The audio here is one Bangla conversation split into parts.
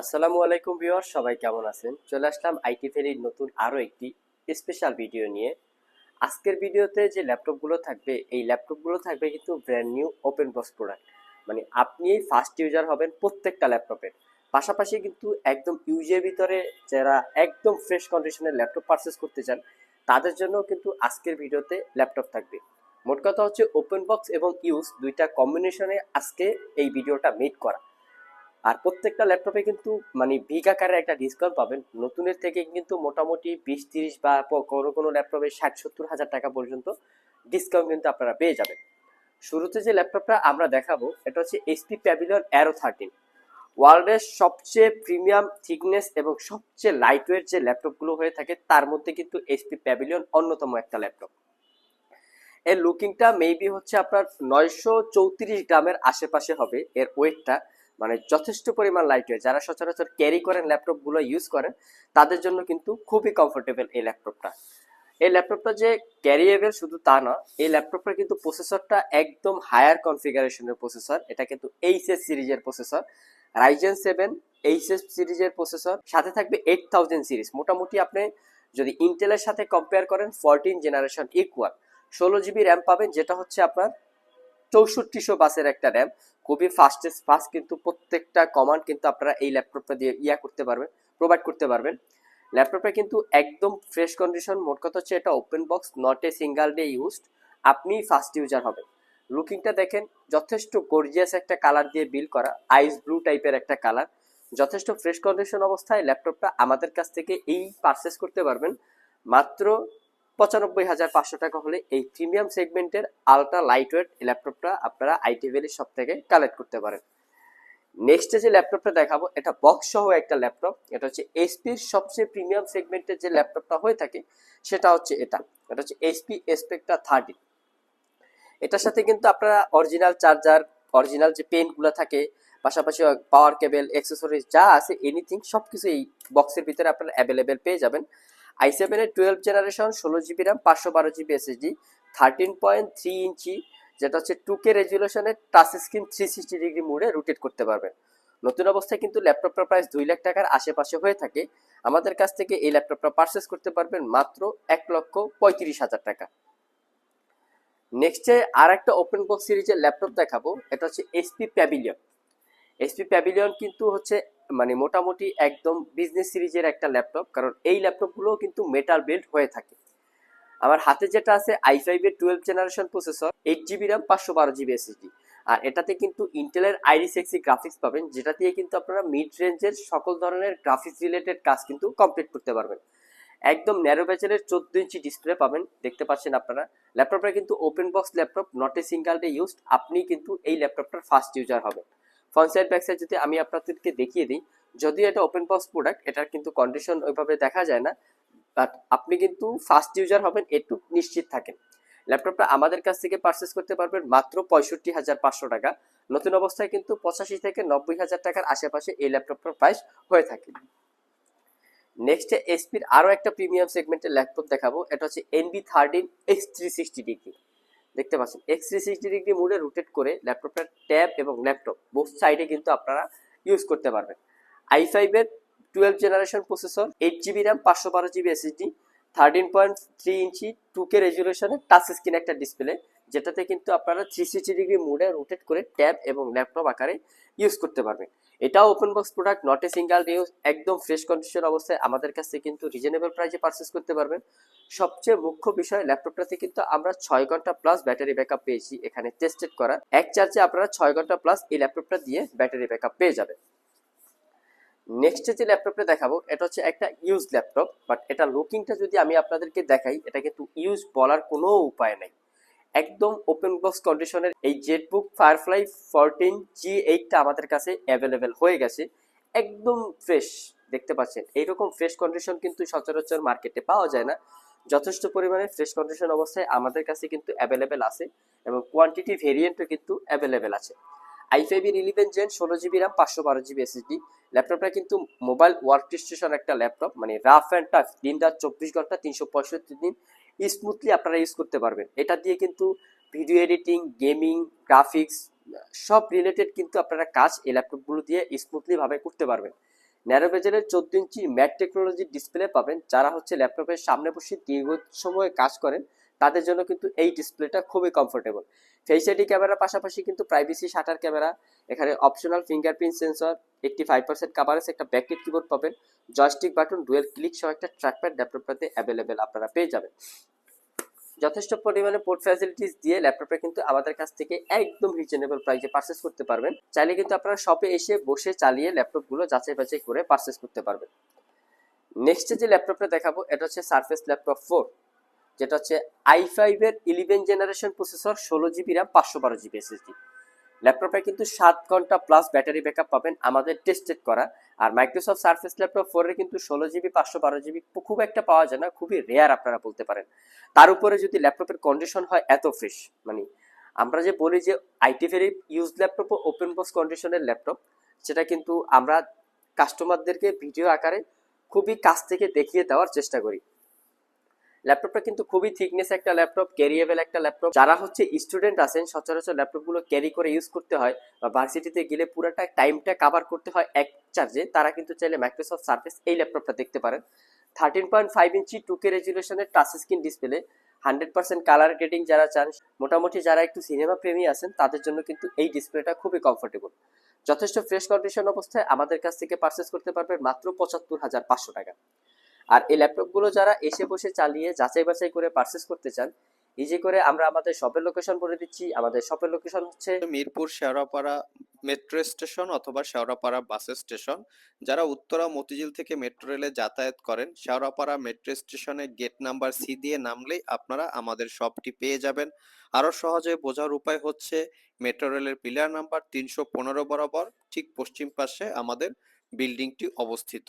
আসসালামু আলাইকুম ভিউয়ার সবাই কেমন আছেন? চলে আসলাম আইটি ফেরির নতুন আরও একটি স্পেশাল ভিডিও নিয়ে। আজকের ভিডিওতে যে ল্যাপটপগুলো থাকবে, এই ল্যাপটপগুলো থাকবে কিন্তু brand new open box product মানে আপনি ফার্স্ট ইউজার হবেন প্রত্যেকটা ল্যাপটপের পাশাপাশি কিন্তু একদম ইউজের ভিতরে যারা একদম ফ্রেশ কন্ডিশনের ল্যাপটপ পারচেস করতে চান, তাদের জন্য কিন্তু আজকের ভিডিওতে ল্যাপটপ থাকবে। মোট কথা হচ্ছে ওপেন বক্স এবং ইউজ দুইটা কম্বিনেশনে আজকে এই ভিডিওটা মেড করা। আর প্রত্যেকটা ল্যাপটপে কিন্তু মানে বিগ আকারে একটা ডিসকাউন্ট পাবেন। নতুনের থেকে কিন্তু মোটামুটি বিশ, তিরিশ বা কোনো কোনো ল্যাপটপে ষাট, সত্তর হাজার টাকা পর্যন্ত ডিসকাউন্ট কিন্তু আপনারা পেয়ে যাবেন। শুরুতে যে ল্যাপটপটা আমরা দেখাবো, এটা হচ্ছে এইচপি প্যাভিলিয়ন অ্যারো থার্টিন ওয়ার্ল্ডের সবচেয়ে প্রিমিয়াম থিকনেস এবং সবচেয়ে লাইটওয়েট যে ল্যাপটপগুলো হয়ে থাকে, তার মধ্যে কিন্তু এইচপি প্যাভিলিয়ন অন্যতম একটা ল্যাপটপ। এর লুকিংটা মেবি হচ্ছে আপনার নয়শো চৌত্রিশ গ্রামের আশেপাশে হবে, এর ওয়েটটা। মানে যথেষ্ট পরিমাণ লাইট ওয়েট যারা সচরাচর ক্যারি করেন ল্যাপটপগুলো ইউজ করেন, তাদের জন্য কিন্তু খুবই কমফোর্টেবল এই ল্যাপটপটা এই ল্যাপটপটা যে ক্যারিয়েবল শুধু তা না এই ল্যাপটপটা কিন্তু প্রসেসরটা একদম হায়ার কনফিগারেশনের প্রসেসর এটা কিন্তু এইচএস সিরিজের প্রসেসর রাইজেন সেভেন এইচএস সিরিজের প্রসেসর সাথে থাকবে এইট থাউজেন্ড সিরিজ মোটামুটি আপনি যদি ইন্টেলের সাথে কম্পেয়ার করেন ফোরটিন জেনারেশন ইকুয়াল ষোলো জিবি র্যাম পাবেন, যেটা হচ্ছে আপনার চৌষট্টিশো বাসের একটা র্যাম খুবই ফাস্টেস্ট ফাস্ট কিন্তু প্রত্যেকটা কমান্ড কিন্তু আপনারা এই ল্যাপটপটা দিয়ে ইয়া করতে পারবেন প্রোভাইড করতে পারবেন। ল্যাপটপটা কিন্তু একদম ফ্রেশ কন্ডিশন মোট কথা হচ্ছে এটা open box not a single day used আপনি ফার্স্ট ইউজার হবেন। লুকিংটা দেখেন, যথেষ্ট গর্জিয়াস একটা কালার দিয়ে বিল করা আইস ব্লু টাইপের একটা কালার যথেষ্ট ফ্রেশ কন্ডিশন অবস্থায় ল্যাপটপটা আমাদের কাছ থেকে এই পারচেস করতে পারবেন। মাত্র পঁচানব্বই হাজার পাঁচশো টাকা হলে এই প্রিমিয়াম সেগমেন্টের আলট্রা লাইটওয়েট ল্যাপটপটা আপনারা আইটি ভ্যালির সব থেকে কালেক্ট করতে পারেন। নেক্সটে যে ল্যাপটপটা দেখাবো, এটা বক্স সহ একটা ল্যাপটপ। এটা হচ্ছে এসপির সবচেয়ে প্রিমিয়াম সেগমেন্টের যে ল্যাপটপটা হয়ে থাকে, সেটা হচ্ছে এটা। এটা হচ্ছে এসপি এসপেক্টা থার্টি এটার সাথে কিন্তু আপনারা অরিজিনাল চার্জার অরিজিনাল যে পেনগুলো থাকে, পাশাপাশি পাওয়ার কেবল অ্যাক্সেসরিজ যা আছে এনিথিং সব কিছু এই বক্সের ভিতরে আপনারা অ্যাভেলেবেল পেয়ে যাবেন। আই সেভেনের টুয়েলভ জেনারেশন ষোলো জিবি র্যাম পাঁচশো বারো GB SSD thirteen point three inch, যেটা হচ্ছে two K রেজুলেশনের touch screen three sixty degree মোডে রোটেট করতে পারবেন নতুন অবস্থায় কিন্তু ল্যাপটপটার প্রাইস দুই লাখ টাকার আশেপাশে হয়ে থাকে। আমাদের কাছ থেকে এই ল্যাপটপটা পারচেস করতে পারবেন মাত্র এক লক্ষ পঁয়ত্রিশ হাজার টাকা। নেক্সটে আর একটা ওপেন বক্স সিরিজের ল্যাপটপ দেখাবো, এটা হচ্ছে এসপি প্যাভিলিয়ন এসপি প্যাভিলিয়ন কিন্তু হচ্ছে মানে মোটামুটি একদম বিজনেস সিরিজের একটা ল্যাপটপ কারণ এই ল্যাপটপগুলো কিন্তু মেটাল বিল্ড হয়ে থাকে। আমার হাতে যেটা আছে আই ফাইভ এর twelve generation processor eight GB RAM পাঁচশো বারো জিবি এসএসডি আর এটাতে কিন্তু ইন্টেলের আইরিস এক্সি গ্রাফিক্স পাবেন, যেটা দিয়ে কিন্তু আপনারা মিড রেঞ্জের সকল ধরনের গ্রাফিক্স রিলেটেড কাজ কিন্তু কমপ্লিট করতে পারবেন। একদম ন্যারো ব্যাচেলের চোদ্দ ইঞ্চি ডিসপ্লে পাবেন, দেখতে পাচ্ছেন আপনারা। ল্যাপটপটা কিন্তু open box laptop not a single day used আপনি কিন্তু এই ল্যাপটপটার ফার্স্ট ইউজার হবেন। ফ্রন্ট সাইড ব্যাক সাইড যদি আমি আপনাদেরকে দেখিয়ে দিই, যদিও এটা ওপেন বক্স প্রোডাক্ট এটার কিন্তু কন্ডিশন ওইভাবে দেখা যায় না বাট আপনি কিন্তু ফার্স্ট ইউজার হবেন, একটু নিশ্চিত থাকেন। ল্যাপটপটা আমাদের কাছ থেকে পারচেস করতে পারবেন মাত্র পঁয়ষট্টি হাজার পাঁচশো টাকা। নতুন অবস্থায় কিন্তু পঁচাশি থেকে নব্বই হাজার টাকার আশেপাশে এই ল্যাপটপটার প্রাইস হয়ে থাকে। নেক্সটে এসপির আরও একটা প্রিমিয়াম সেগমেন্টের ল্যাপটপ দেখাবো, এটা হচ্ছে NB thirteen x three sixty degree দেখতে পাচ্ছেন। এক্স থ্রি সিক্সটি ডিগ্রি মুডে রোটেট করে ল্যাপটপটার ট্যাব এবং ল্যাপটপ বোথ সাইডে কিন্তু আপনারা ইউজ করতে পারবেন। আই ফাইভের twelve generation processor eight GB RAM পাঁচশো বারো GB SSD thirteen point three inch two K রেজুলেশনের touch screen একটা ডিসপ্লে যেটাতে কিন্তু আপনারা থ্রি সিক্সটি ডিগ্রি মুডে রোটেট করে ট্যাব এবং ল্যাপটপ আকারে ইউজ করতে পারবেন। এটাও open box product not a single use একদম ফ্রেশ কন্ডিশন অবস্থায়। আমাদের কাছ কিন্তু রিজনেবল প্রাইসে পারচেস করতে পারবেন। সবচেয়ে মুখ্য বিষয় ল্যাপটপটাতে কিন্তু আমরা ছয় ঘণ্টা প্লাস ব্যাটারি ব্যাকআপ পেয়েছি এখানে টেস্টেড করা। এক চার্জে আপনারা ছয় ঘণ্টা প্লাস এই ল্যাপটপটা দিয়ে ব্যাটারি ব্যাকআপ পেয়ে যাবেন। নেক্সট যে ল্যাপটপটা দেখাবো, এটা হচ্ছে একটা ইউজ ল্যাপটপ বাট এটা লুকিংটা যদি আমি আপনাদেরকে দেখাই, এটা কিন্তু ইউজ বলার কোনো উপায় নাই। একদম ওপেন বক্স কন্ডিশনের এই জেটবুক ফায়ারফ্লাই ফোরটিন জি এইটটা আমাদের কাছে অ্যাভেলেবেল হয়ে গেছে। একদম ফ্রেশ দেখতে পাচ্ছেন। এইরকম ফ্রেশ কন্ডিশন কিন্তু সচরাচর মার্কেটে পাওয়া যায় না। যথেষ্ট পরিমাণে ফ্রেশ কন্ডিশন অবস্থায় আমাদের কাছে কিন্তু অ্যাভেলেবেল আছে এবং কোয়ান্টিটি ভেরিয়েন্টও কিন্তু অ্যাভেলেবেল আছে। আই ফাইভ এর ইলেভেন জেন ষোলো জিবি র্যাম পাঁচশো বারো জিবি এসএসডি ল্যাপটপটা কিন্তু মোবাইল ওয়ার্ক স্টেশন একটা ল্যাপটপ মানে রাফ অ্যান্ড টাফ দিন রাত চব্বিশ ঘণ্টা, তিনশো পঁয়ষট্টি দিন স্মুথলি আপনারা ইউজ করতে পারবেন। এটা দিয়ে কিন্তু ভিডিও এডিটিং গেমিং গ্রাফিক্স সব রিলেটেড কিন্তু আপনারা কাজ এই ল্যাপটপগুলো দিয়ে স্মুথলিভাবে করতে পারবেন। ন্যারো বেজেলের চোদ্দ ইঞ্চি ম্যাট টেকনোলজির ডিসপ্লে পাবেন। যারা হচ্ছে ল্যাপটপের সামনে বসে দীর্ঘ সময় কাজ করেন তাদের জন্য কিন্তু এই ডিসপ্লেটা খুবই কমফোর্টেবল ফেস আইডি ক্যামেরার পাশাপাশি কিন্তু প্রাইভেসি শাটার ক্যামেরা এখানে optional fingerprint sensor eighty five percent coverage একটা ব্যাকেট কিবোর্ড পাবেন। জয়স্টিক বাটন ডুয়েল ক্লিক সহ একটা ট্র্যাকপ্যাড ল্যাপটপটাতে অ্যাভেলেবেল আপনারা পেয়ে যাবেন। যথেষ্ট পরিমাণে পোর্ট ফ্যাসিলিটিস দিয়ে ল্যাপটপটা কিন্তু আমাদের কাছ থেকে একদম রিজনেবল প্রাইসে পারচেস করতে পারবেন। চাইলে কিন্তু আপনারা শপে এসে বসে চালিয়ে ল্যাপটপগুলো যাচাই বাছাই করে পারচেস করতে পারবেন। নেক্সট যে ল্যাপটপটা দেখাবো, এটা হচ্ছে সারফেস ল্যাপটপ ফোর যেটা হচ্ছে আই ফাইভের ইলেভেন জেনারেশন প্রসেসর ষোলো জিবি র্যাম পাঁচশো বারো জিবি এসএসডি ল্যাপটপে কিন্তু সাত ঘণ্টা প্লাস ব্যাটারি ব্যাকআপ পাবেন আমাদের টেস্টেড করা। আর মাইক্রোসফট সার্ফেস ল্যাপটপ ফোরে কিন্তু ষোলো জিবি পাঁচশো বারো জিবি খুব একটা পাওয়া যায় না, খুবই রেয়ার আপনারা বলতে পারেন। তার উপরে যদি ল্যাপটপের কন্ডিশন হয় এত ফ্রেশ মানে আমরা যে বলি যে আইটি ফেরি ইউজ ল্যাপটপ ও ওপেন বক্স কন্ডিশনের ল্যাপটপ, সেটা কিন্তু আমরা কাস্টমারদেরকে ভিডিও আকারে খুবই কাছ থেকে দেখিয়ে দেওয়ার চেষ্টা করি। ল্যাপটপটা কিন্তু খুবই থিকনেস একটা ল্যাপটপ ক্যারিয়েবল একটা ল্যাপটপ। যারা হচ্ছে স্টুডেন্ট আছেন, সচরাচর ল্যাপটপগুলো ক্যারি করে ইউজ করতে হয় বা ভার্সিটিতে গেলে পুরোটা টাইমটা কাভার করতে হয় এক চার্জে তারা কিন্তু চাইলে মাইক্রোসফট সার্ফেস এই ল্যাপটপটা দেখতে পারেন। Thirteen point five inch two K রেজুলেশনের touch screen display hundred percent colour grading যারা চান, মোটামুটি যারা একটু সিনেমা প্রেমী আছেন, তাদের জন্য কিন্তু এই ডিসপ্লেটা খুবই কমফোর্টেবল যথেষ্ট ফ্রেশ কন্ডিশন অবস্থায় আমাদের কাছ থেকে পারচেস করতে পারবেন মাত্র পঁচাত্তর হাজার পাঁচশো টাকা। আর এই ল্যাপটপগুলো যারা এসে বসে চালিয়ে যাচাই বাছাই করে পারচেস করতে চান ইজি করে আমরা আমাদের শপের লোকেশন বলে দিচ্ছি। আমাদের শপের লোকেশন হচ্ছে মিরপুর শেওড়াপাড়া মেট্রো স্টেশন অথবা শেওড়াপাড়া বাস স্টেশন যারা উত্তরা মতিঝিল থেকে মেট্রো রেলে যাতায়াত করেন, শেওড়াপাড়া মেট্রো স্টেশনে গেট নাম্বার সি দিয়ে নামলেই আপনারা আমাদের শপটি পেয়ে যাবেন। আরও সহজে বোঝার উপায় হচ্ছে মেট্রো রেলের পিলার নাম্বার তিনশো পনেরো বরাবর, ঠিক পশ্চিম পাশে আমাদের বিল্ডিংটি অবস্থিত।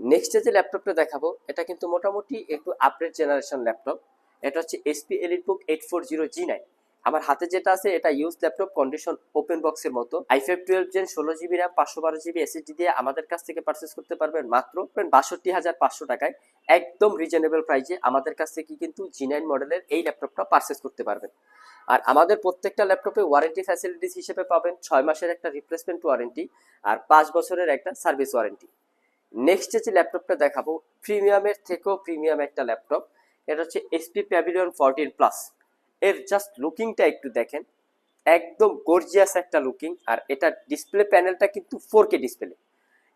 নেক্সট যে ল্যাপটপটা দেখাবো, এটা কিন্তু মোটামুটি একটু আপডেট জেনারেশন ল্যাপটপ এটা হচ্ছে SP Elite Book eight four zero G nine আমার হাতে যেটা আছে, এটা ইউজ ল্যাপটপ কন্ডিশন ওপেন বক্সের মতো। আই ফাইভ টুয়েলভ জেন ষোলো জিবি র্যাম পাঁচশো বারো জিবি এসএসডি দিয়ে আমাদের কাছ থেকে পারচেস করতে পারবেন মাত্র বাষট্টি হাজার পাঁচশো টাকায়। একদম রিজনেবল প্রাইসে আমাদের কাছ থেকে কিন্তু জি নাইন মডেলের এই ল্যাপটপটা পারচেস করতে পারবেন। আর আমাদের প্রত্যেকটা ল্যাপটপে ওয়ারেন্টি ফ্যাসিলিটিস হিসেবে পাবেন ছয় মাসের একটা রিপ্লেসমেন্ট ওয়ারেন্টি আর পাঁচ বছরের একটা সার্ভিস ওয়ারেন্টি নেক্সট যে ল্যাপটপটা দেখাবো প্রিমিয়ামের থেকেও প্রিমিয়াম একটা ল্যাপটপ এটা হচ্ছে এসপি প্যাভিলিয়ন ফোরটিন প্লাস এর জাস্ট লুকিংটা একটু দেখেন। একদম গর্জিয়াস একটা লুকিং আর এটা ডিসপ্লে প্যানেলটা কিন্তু ফোর কে ডিসপ্লে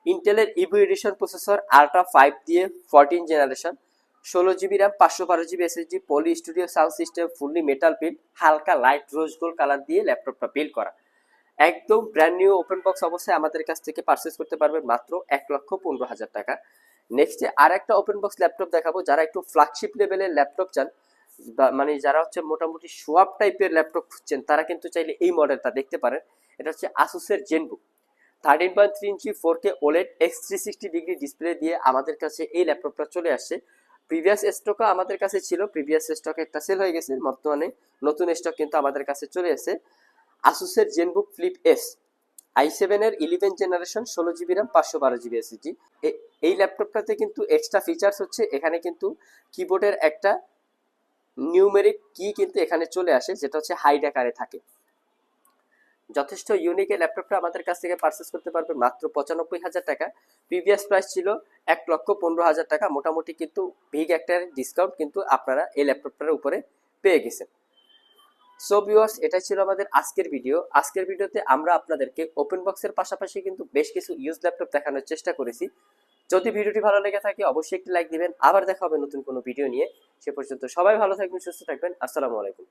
ইন্টেলের Evo edition processor ultra five দিয়ে ফোরটিন জেনারেশন ষোলো জিবি র্যাম পাঁচশো বারো GB SSD Poly Studio sound system fully metal build হালকা লাইট রোজ গোল্ড কালার দিয়ে ল্যাপটপটা বিল্ড করা। একদম ব্র্যান্ড নিউ ওপেন বক্স অবস্থায় আমাদের কাছ থেকে পারচেস করতে পারবেন মাত্র এক লক্ষ পনেরো হাজার টাকা। নেক্সটে আর একটা ওপেন বক্স ল্যাপটপ দেখাবো। যারা একটু ফ্ল্যাগশিপ লেভেলের ল্যাপটপ চান মানে যারা হচ্ছে মোটামুটি সোয়াপ টাইপের ল্যাপটপ খুঁজছেন, তারা কিন্তু চাইলে এই মডেলটা দেখতে পারেন। এটা হচ্ছে আসুসের Zenbook thirteen point three inch four K OLED x three sixty degree display দিয়ে আমাদের কাছে এই ল্যাপটপটা চলে আসছে। প্রিভিয়াস স্টকও আমাদের কাছে ছিল। প্রিভিয়াস স্টক একটা সেল হয়ে গেছে বর্তমানে। নতুন স্টক কিন্তু আমাদের কাছে চলে এসেছে। আসুসের জেনবুক ফ্লিপ এস আই সেভেনের ইলেভেন জেনারেশন ষোলো জিবি র্যাম পাঁচশো বারো জিবি এসএসডি এই ল্যাপটপটাতে কিন্তু এক্সট্রা ফিচার্স হচ্ছে, এখানে কিন্তু কিবোর্ডের একটা নিউমেরিক কি কিন্তু এখানে চলে আসে, যেটা হচ্ছে হাই আকারে থাকে। যথেষ্ট ইউনিক এই ল্যাপটপটা আমাদের কাছ থেকে পারচেস করতে পারবেন মাত্র পঁচানব্বই হাজার টাকা। প্রিভিয়াস প্রাইস ছিল এক লক্ষ পনেরো হাজার টাকা, মোটামুটি কিন্তু বিগ একটা ডিসকাউন্ট কিন্তু আপনারা এই ল্যাপটপটার উপরে পেয়ে গেছেন। সো ভিউয়ার্স এটা ছিল আমাদের আজকের ভিডিও আজকের ভিডিওতে আমরা আপনাদেরকে ওপেন বক্সের পাশাপাশি কিন্তু বেশ কিছু ইউজ ল্যাপটপ দেখানোর চেষ্টা করেছি। যদি ভিডিওটি ভালো লেগে থাকে, অবশ্যই একটি লাইক দিবেন। আবার দেখা হবে নতুন কোনো ভিডিও নিয়ে। সে পর্যন্ত সবাই ভালো থাকবেন, সুস্থ থাকবেন। আসসালামু আলাইকুম।